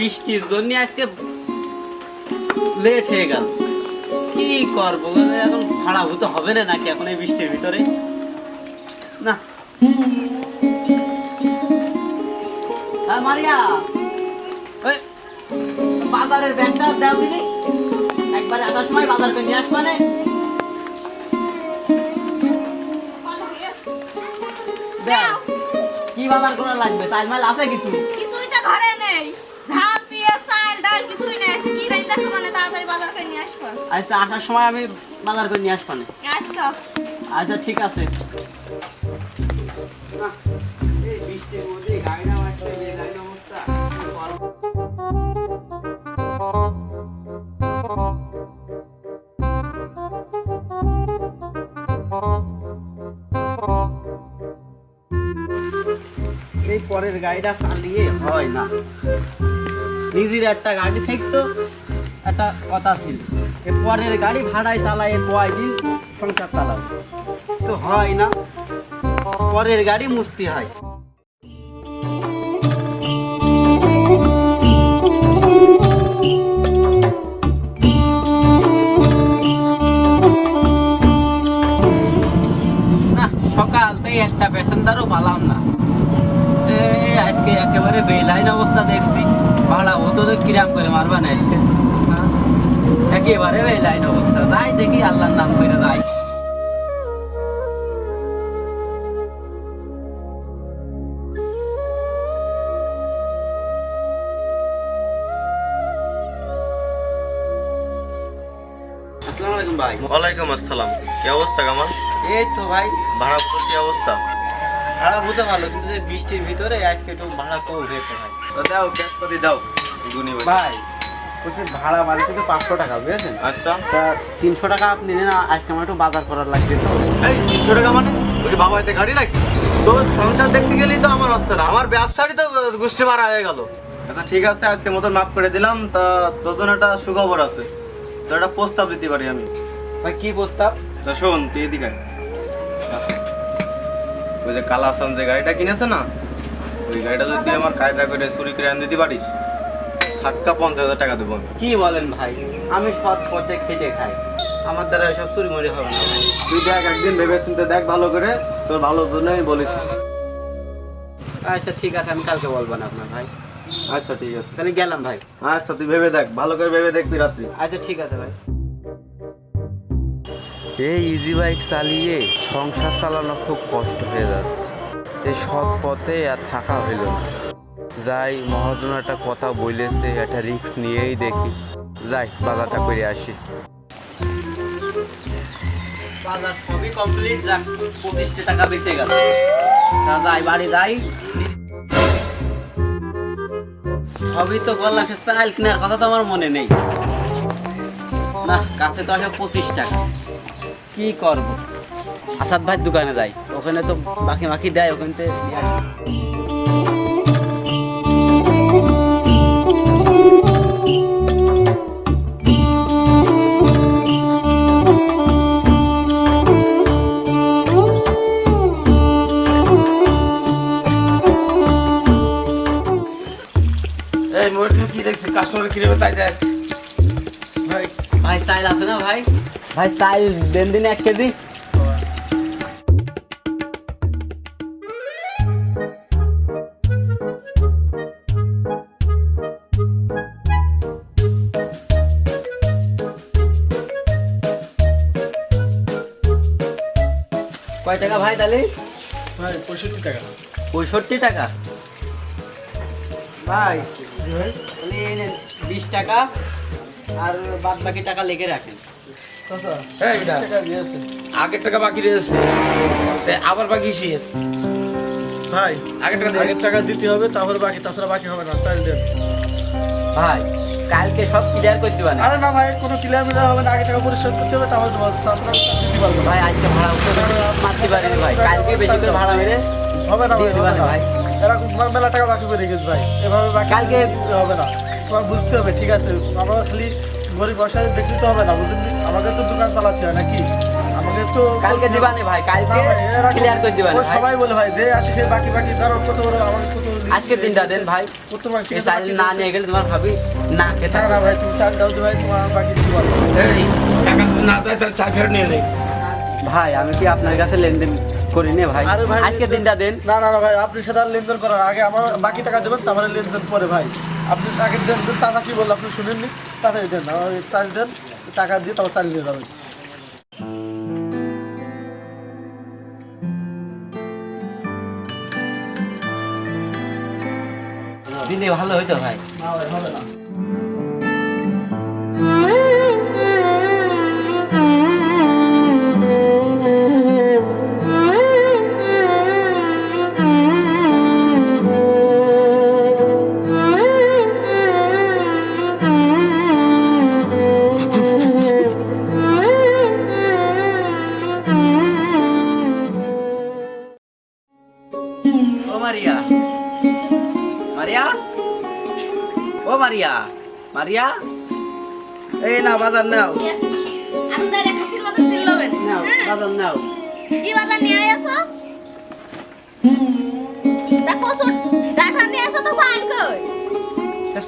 বৃষ্টির জন্য আজকে লেট হয়ে গেল। কি করব? এখন ভাড়া হতে হবে না নাকি এখন এই বৃষ্টির ভিতরে? না। মারিয়া! বাজারের ব্যাগটা দাও দিলি। একবার আসার সময় বাজার করে নিয়ে আসবা না। দাও কি বাজার করা লাগবে? চাল মাল আছে কিছু? কিছুই তো ঘরে নেই। আসব? আচ্ছা আসার সময় আমি বাজার করে নিয়ে আসবা আসতো আচ্ছা ঠিক আছে। এই বৃষ্টির মধ্যে গাড়িটা আসছে বেগাড়ি অবস্থা এই পরের গাড়িটা চালিয়ে হয় না। নিজের একটা গাড়ি থাকতো একটা কথা ছিল। পরের গাড়ি ভাড়ায় চালায় কয়দিন সংসার চালাও তো হয় না, পরের গাড়ি মুস্তি হয়। না, সকাল একটা প্যাসেঞ্জারও পালাম না। আজকে একেবারে বেলাইন অবস্থা দেখছি। ভাড়া হতো তো কিরাম করে মারবা না আজকে। একেবারে বেলাইন অবস্থা। যাই দেখি আল্লাহর নাম করে যাই। আসসালামু আলাইকুম ভাই। ওয়ালাইকুম আসসালাম। কি অবস্থা কামাল? এই তো ভাই। ভাড়া কি অবস্থা? ভাড়া হতে ভালো কিন্তু বৃষ্টির ভিতরে আজকে একটু ভাড়া কম হয়েছে ভাই। তো দাও ক্যাশ দাও। গুনি ভাই বলছি ভাড়া পাঁচশো টাকা বুঝেছেন? আচ্ছা। তা তিনশো টাকা আপনি নেন আজকে আমার একটু বাজার করার লাগছে তো। এই তিনশো টাকা মানে? ওই বাবা এতে গাড়ি তো সংসার দেখতে গেলেই তো আমার হচ্ছে না। আমার ব্যবসারই তো গোষ্ঠী মারা হয়ে গেল। আচ্ছা ঠিক আছে আজকে মতন মাফ করে দিলাম। তা তোর জন্য একটা সুখবর আছে। তো একটা প্রস্তাব দিতে পারি আমি। ভাই কি প্রস্তাব? তা শোন তুই এদিকে আচ্ছা। ওই যে কালা যে গাড়িটা কিনেছে না ওই গাড়িটা যদি আমার কায়দা করে চুরি করে আন দিতে পারিস সাতটা পঞ্চাশ হাজার টাকা দেবো আমি। কি বলেন ভাই? আমি সৎ পথে খেটে খাই। আমার দ্বারা এসব চুরি মরি হবে না ভাই। তুই দেখ একদিন ভেবে চিন্তে দেখ ভালো করে তোর ভালোর জন্যই বলেছি। আচ্ছা ঠিক আছে আমি কালকে বলব না আপনার ভাই। আচ্ছা ঠিক আছে। তাহলে গেলাম ভাই। আচ্ছা তুই ভেবে দেখ ভালো করে ভেবে দেখবি রাত্রি। আচ্ছা ঠিক আছে ভাই। এই ইজি বাইক চালিয়ে সংসার চালানো খুব কষ্ট হয়ে যাচ্ছে। এই সৎ পথে আর থাকা হইল না। যাই মহাজন একটা কথা বলেছে, একটা রিস্ক নিয়েই দেখি। যাই, বাজারটা করে আসি। টাকা বেঁচে যাই, বাড়ি যাই। তো কথা তো আমার মনে নেই। কাছে তো পঁচিশ টাকা। কি করব? আসাদ ভাই দোকানে যাই। ওখানে তো বাকি বাকি দেয়, ওখান। এই কি দেখছিস কাস্টমার কি নেবে ভাই ভাই চাইল আছে না ভাই? ভাই চাইল দেন দিন এক কেজি। কয় টাকা ভাই তাহলে? ভাই পঁয়ষট্টি টাকা। পঁয়ষট্টি টাকা? ভাই তাহলে বিশ টাকা আর বাদ বাকি টাকা লেগে রাখেন। আগের টাকা বাকি রয়েছে আবার বাকি শেষ ভাই আগের টাকা আগের টাকা দিতে হবে তারপরে বাকি তাছাড়া বাকি হবে না চাইল দেন। ভাই কালকে সব ক্লিয়ার করে দিবা না। আরে না ভাই কোনো ক্লিয়ার মিলার হবে না আগে টাকা পরিশোধ করতে হবে তারপরে দেবো, তাছাড়া দিতে পারব ভাই আজকে ভাড়া মারতে পারিনি ভাই। কালকে বেশি করে ভাড়া মেরে হবে না ভাই ভাই। এরকম তোমার মেলা টাকা বাকি করে গেছে ভাই। এভাবে কালকে- হবে না। তোমার বুঝতে হবে ঠিক আছে। আমরা খালি গরিব বসায় দেখতে তো হবে না বুঝলি? আমাকে তো দোকান চালাতে হয় নাকি? আমাকে তো কালকে দিবানে ভাই কালকে ক্লিয়ার করে দিবানে ভাই। সবাই বলে ভাই যে আসে সে বাকি বাকি কারও কত আমাকে কত আজকে তিনটা দেন ভাই। কত মাস না নিয়ে গেলে তোমার ভাবি না খেতে না ভাই তুমি চাল দাও ভাই তোমার বাকি দিতে পারব এই টাকা না দেয় তাহলে চা ফেরত নিয়ে নেই। ভাই আমি কি আপনার কাছে লেনদেন করি নে ভাই? আরে ভাই আজকে দিনটা দেন। না না না ভাই আপনি সেটা লেনদেন করার আগে আমার বাকি টাকা দেবেন তারপরে লেনদেন পরে ভাই। আপনি আগে দেন চাচা কি বলল আপনি শুনেননি তাড়াতাড়ি দেন চাল দেন টাকা দিয়ে তারপর চাল দিয়ে যাবেন। দিলে ভালো হইতো ভাই। না ভাই হবে না। মারিয়া। মারিয়া? ও মারিয়া? মারিয়া? এই না বাজার নাও। আমি তাহলে খাসির মতন চিল্লবেন নাও হ্যাঁ? বাজার নাও। কি বাজার নিয়ে আইছো তা কসুর ডাটা নিয়ে আসো তো সাইল কই?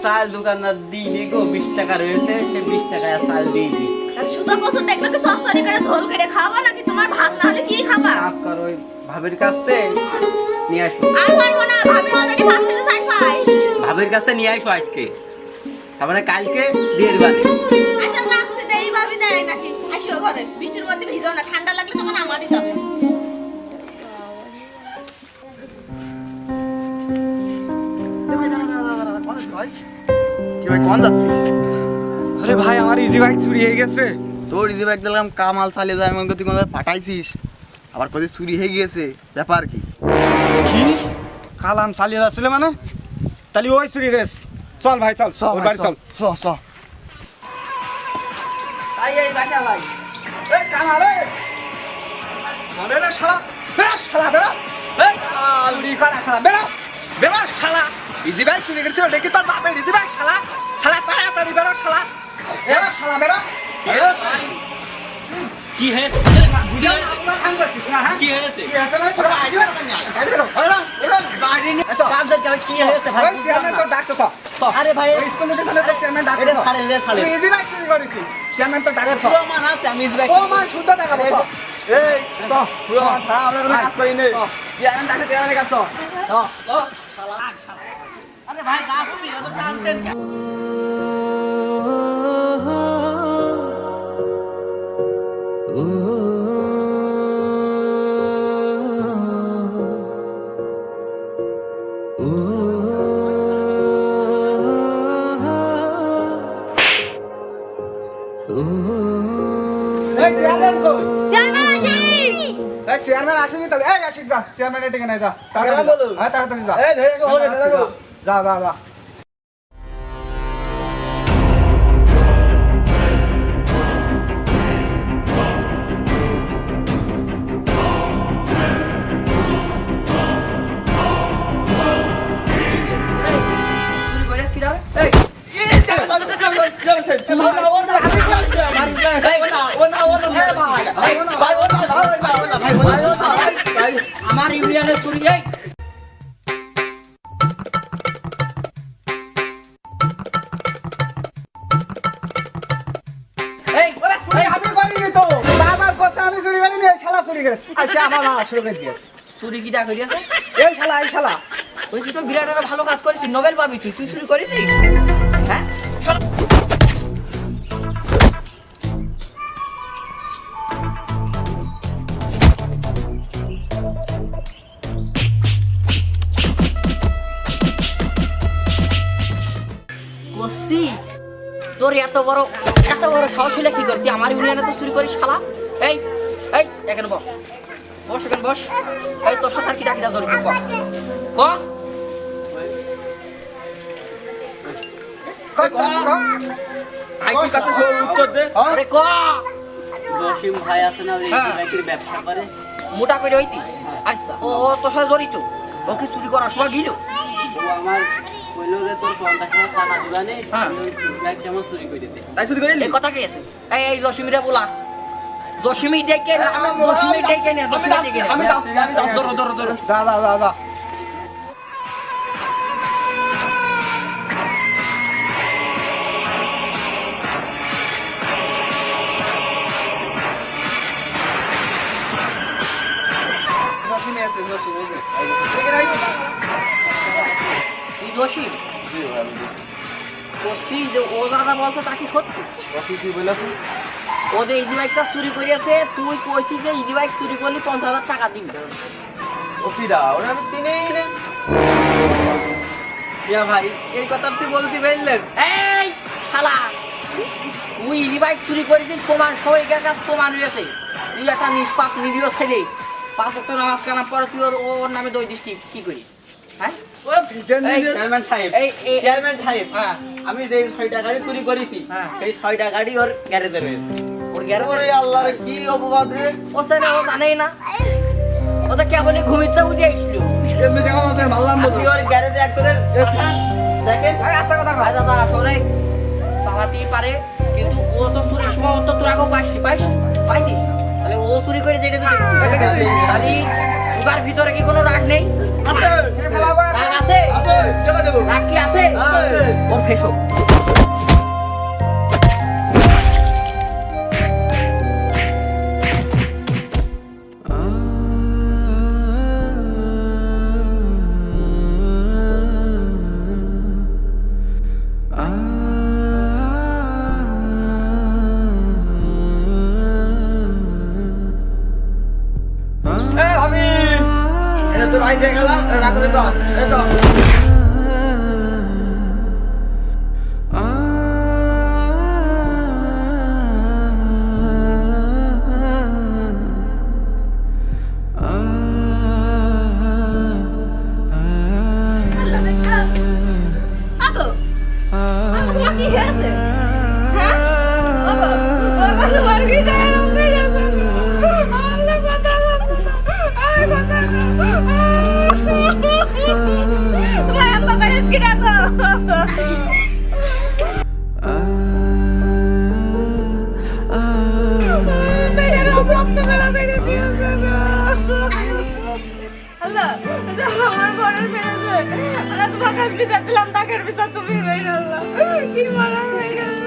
চাল দোকানদার দিইনি গো বিশ টাকা রয়েছে সে বিশ টাকায় চাল দিয়ে দি তা শুধু কসুর দেখলে কি চচ্চড়ি করে ঝোল করে খাব নাকি তোমার ভাত না হলে কি খাবা? কাজ করো ওই ভাবির কাছ নিয়ে আসো। আর পারব না ভাবি অলরেডি পাঁচ কেজি সাইল পাই ভাবির কাছ নিয়ে আসো আজকে। তারপরে কালকে দিয়ে দিবানে আচ্ছা যাচ্ছে দেই ভাবি দেয় নাকি? আইসো ঘরে বৃষ্টির মধ্যে ভিজো না ঠান্ডা লাগলে তখন আমারই যাবে। কি ভাই কোন যাচ্ছিস? আরে ভাই আমার ইজি বাইক চুরি হয়ে গেছে। রে তোর ইজি ব্যাগ দিলাম কামাল চালিয়ে যায় এমন তুই কোথায় ফাটাইছিস আবার কোথায় চুরি হয়ে গিয়েছে ব্যাপার কি? কি? কালাম চালিয়ে যাচ্ছিলে মানে? তাহলে ওই চুরি গেছে চল ভাই চল ওর বাড়ি চল। চ চ। তাই এই বাসা ভাই। এই কানা রে আরে রে শালা বেরা শালা বেরা এই আলুরি কানা শালা বেরা বেরা শালা ইজি বাইক চুরি গেছে দেখি তোর বাপের ইজি বাইক শালা। শালা তাড়াতাড়ি বেরা শালা। বেরা শালা বেরা কি হয়েছে কাম না কি হয়েছে কি আছে মানে তোর আইডি বেরো কেন আইডি বেরো বেরো বেরো বাড়ি নিয়ে এসো কামদার যাবে কি হয়েছে ভাই চেয়ারম্যান তোর ডাকছো চ আরে ভাই স্কুল থেকে সামনে তোর চেয়ারম্যান ডাকছো এটা ছাড়েন রে তুই ইজি বাইক চুরি করেছিস চেয়ারম্যান তোর ডাকছো পুরো মান আছে আমি ইসবাই ও মান শুদ্ধ দেখাবো চ এই চ পুরো মান ছাড়া আমরা কোনো কাজ করি নেই চেয়ারম্যান ডাকে চেয়ারম্যানের কাছে চ আরে ভাই গাছছি অত টানতেন কেন এই চেয়ারম্যান আসেনি। তাহলে। এই আসিক যা চেয়ারম্যান ডেকে নাই যা তাড়াতাড়ি যা। হ্যাঁ তাড়াতাড়ি যা। ধরে গো, ধরে গো। যা যা যা। আচ্ছা আমার মামা শুরু করে দিয়ে চুরি কিটা করিয়াছে? এই শালা এই শালা। বলছি তো বিরাট একটা ভালো কাজ করেছিস নোবেল পাবি তুই তুই চুরি করেছিস হ্যাঁ? করছি তোর এত বড় এত বড় সাহস হলে কি করছি আমার ইউনিয়নে তো চুরি করিস শালা। এই এই এখানে বস। বস এখানে বস। এই তোর সাথে আর কি ডাকিটা ধরি ক। ক? না হ্যাঁ। মোটা করে হইতি আচ্ছা ও তোর সাথে জড়িত ওকে চুরি করার সময় গিল? ও আমার কইলো যে তোর পঞ্চাশ হাজার টাকা দিবানে হ্যাঁ। চুরি করে দিতে তাই চুরি করে কথা কে আছে? এই এই বলা। জসিমি ডেকে নে, আমি- জসিমি ডেকে নে, আমি। ধরো, ধরো, ধরো। যা যা যা যা। ও দাদা বলছে তা কি সত্যি? কি বলেছ? ও যে ইজি বাইকটা চুরি করেছে তুই কইছিস যে ইজি বাইক চুরি করলি পঞ্চাশ হাজার টাকা দিবি। ও কিরা ওরা আমি চিনেই না। ইয়া ভাই এই কথা আপনি বলতে পারলেন? এই শালা তুই ইজি বাইক চুরি করেছিস প্রমাণ সবাই কাছে প্রমাণ রয়েছে তুই একটা নিষ্পাপ নিরীহ ছেলে পাঁচ একটা নামাজ কালাম পরে তুই ওর ওর নামে দই দিস কি কি করিস? হ্যাঁ? হ্যাঁ। আমি যে ছয়টা গাড়ি চুরি করেছি হ্যাঁ। সেই ছয়টা গাড়ি ওর গ্যারেজে রয়েছে। ওর ওরে আল্লাহর কি অপবাদ রে? ও স্যার ও জানেই না। ও তো কেবলই ঘুমিতে উঠে আসছিল এমনি জায়গা মতো মারলাম আপনি ওর গ্যারেজে একজনের দেখেন। ভাই আস্তে কথা ভাই দাদা আসলে চালাতেই পারে কিন্তু ও তো চুরির সময় তো তোর আগেও পাইসনি পাইস পাইছিস তাহলে ও চুরি করে যেটা তুই খালি দুটার ভিতরে কি কোনো রাগ নেই? আছে। রাগ আছে? আছে রাগ কি আছে? আছে। ওর ফেসো আল্লাহ আমার ঘরের ফেলেছে আল্লাহ তোমার কাছে বিচার দিলাম তাকের বিচার তুমি হয়ে আল্লাহ কি মারা হয়ে গেছে